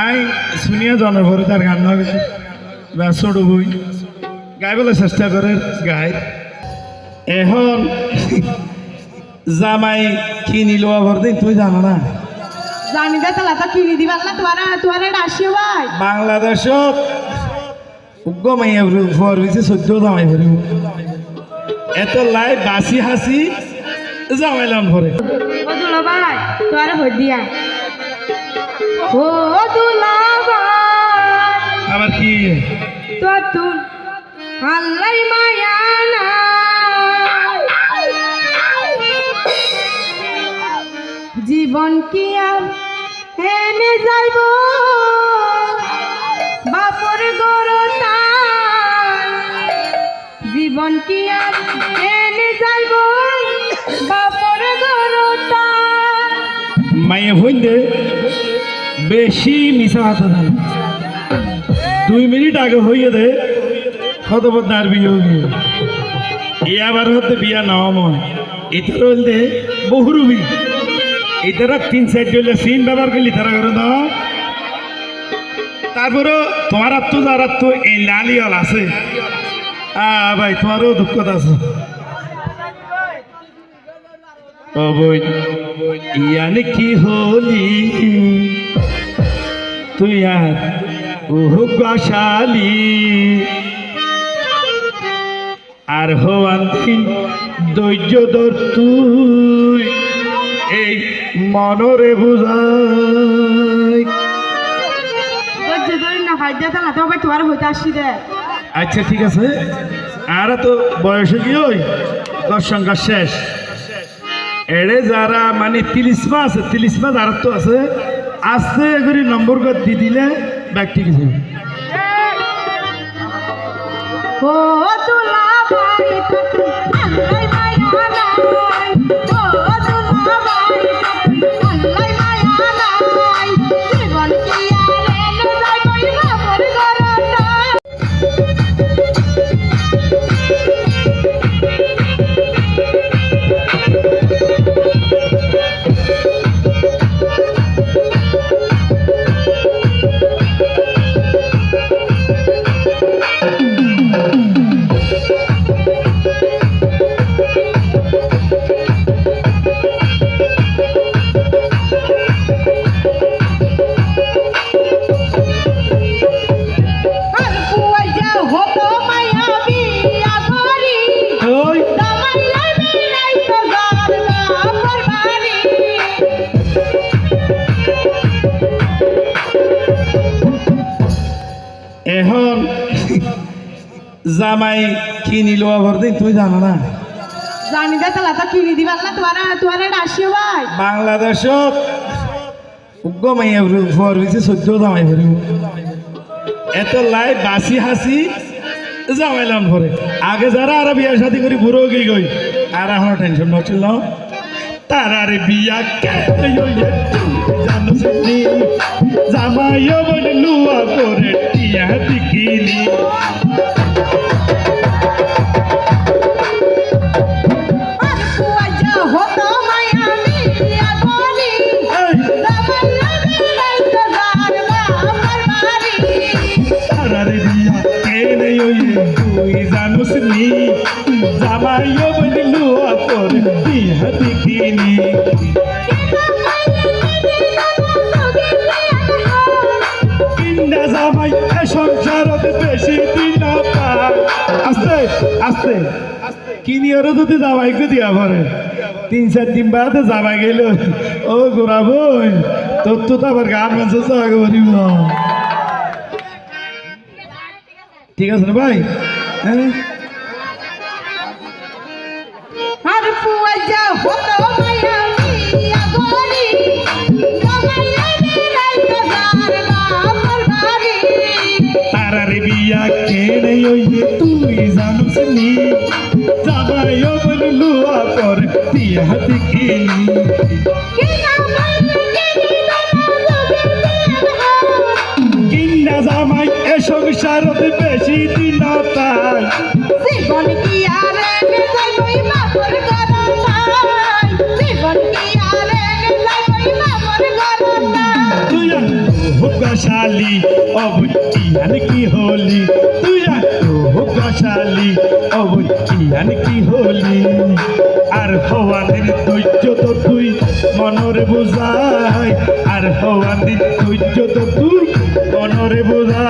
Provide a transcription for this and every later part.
I শুনিয়া জনের ভরে তার গান না গেছে ব্যস্ত বই গাই বলে চেষ্টা করে গাই। এখন জামাই কিনি লোয়া ভর দিন তুই জানো না? জানি দে তাহলে তো কিনি দিবার না তোমার তোমার আসিও ভাই বাংলাদেশত উগ্র মাইয়া ভর হয়েছে চোদ্দ জামাই ভরি এত লাই বাসি হাসি জামাইলাম ভরে ও দুলা ভাই তোমার হই দিয়া। ও দুলা আবার কি? তো তুম আল্লাই মায়া না জীবন কি আর হেনে যাইব? বাপর গরতা জীবন কি আর হেনে যাইব? বাপর গরতা মাইয়া হইলে বেশি মিশা হাতে ধান দুই মিনিট আগে হইয়ে দে কত বদনার বিয়ে এ আবার হতে বিয়া নেওয়া মন। এটার হইলে বহুরুবি এটারা তিন সাইড হইলে সিন ব্যবহার করলি তারা করে দাও। তারপরেও তোমার তো যারা তো এই লালি হল আছে। আ, ভাই, তোমারও দুঃখ আছে। বই কি হলি? তুই আর গশালি আর হওয়ান দিন ধৈর্য ধর তুই এই মনরে বুঝাই। আচ্ছা ঠিক আছে। আর তো বয়সে কি ওই? দশ সংখ্যা শেষ। এড়ে যারা মানে তিলিসমা আছে তিলিসমা যারা তো আছে। আস্তে করে নম্বর দি দিলে ব্যক্তি কিছু ও দুলা জামাই কিনি লোয়া ভর দিন তুই জানো না? জানি দে তাহলে তো কিনি দিবার না তোমার তোমার আসিও ভাই। বাংলাদেশত উগ্র মাইয়া ভর হয়েছে চোদ্দ জামাই ভরি। এত লাই বাসি হাসি জামাইলাম ভরে। আগে যারা আর বিয়া শাদি করি বুড়ো গিয়ে গই আর এখনও টেনশন নছিল তার আরে বিয়া হইয়ে জানো জামাইও বলে লুয়া করে টিয়া দিকিনি করে টিয়া দিকিনি কিন্ডা জামাই এ সংসারত বেশি দিন। আস্তে আস্তে যদি বাদে জামাই গেল ও বই তোর তো তো আবার গান মাঝে আগে ঠিক আছে না ভাই দিকিনি কিন্ডা জামাই এ সংসারত বেশি দিন জীবন কি আর গরতাই জীবন কি তুই হলি? তুই কি হলি? আর হওয়ানের ধৈর্য তো তুই মনরে বোঝাই আর হওয়ানের ধৈর্য তো তুই মনরে বোঝাই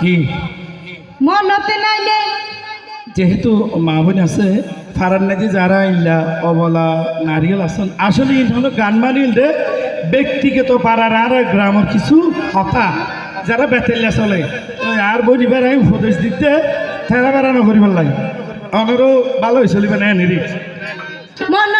কি? মনতে নাই যেহেতু মা বোন আছে ফারার নাজি যারা ইল্লা অবলা নারিয়েল আছেন আসলে ইন্টানো গান মানিল দে ব্যক্তিগত পাড়ার আর গ্রামের কিছু হতা যারা বেতেলিয়া চলে। আর বনিবার আমি উপদেশ দিতে থেরা বেড়ানো করিবার লাগে। অনেরও ভালো হয়ে চলিবে না নিরিক্স মন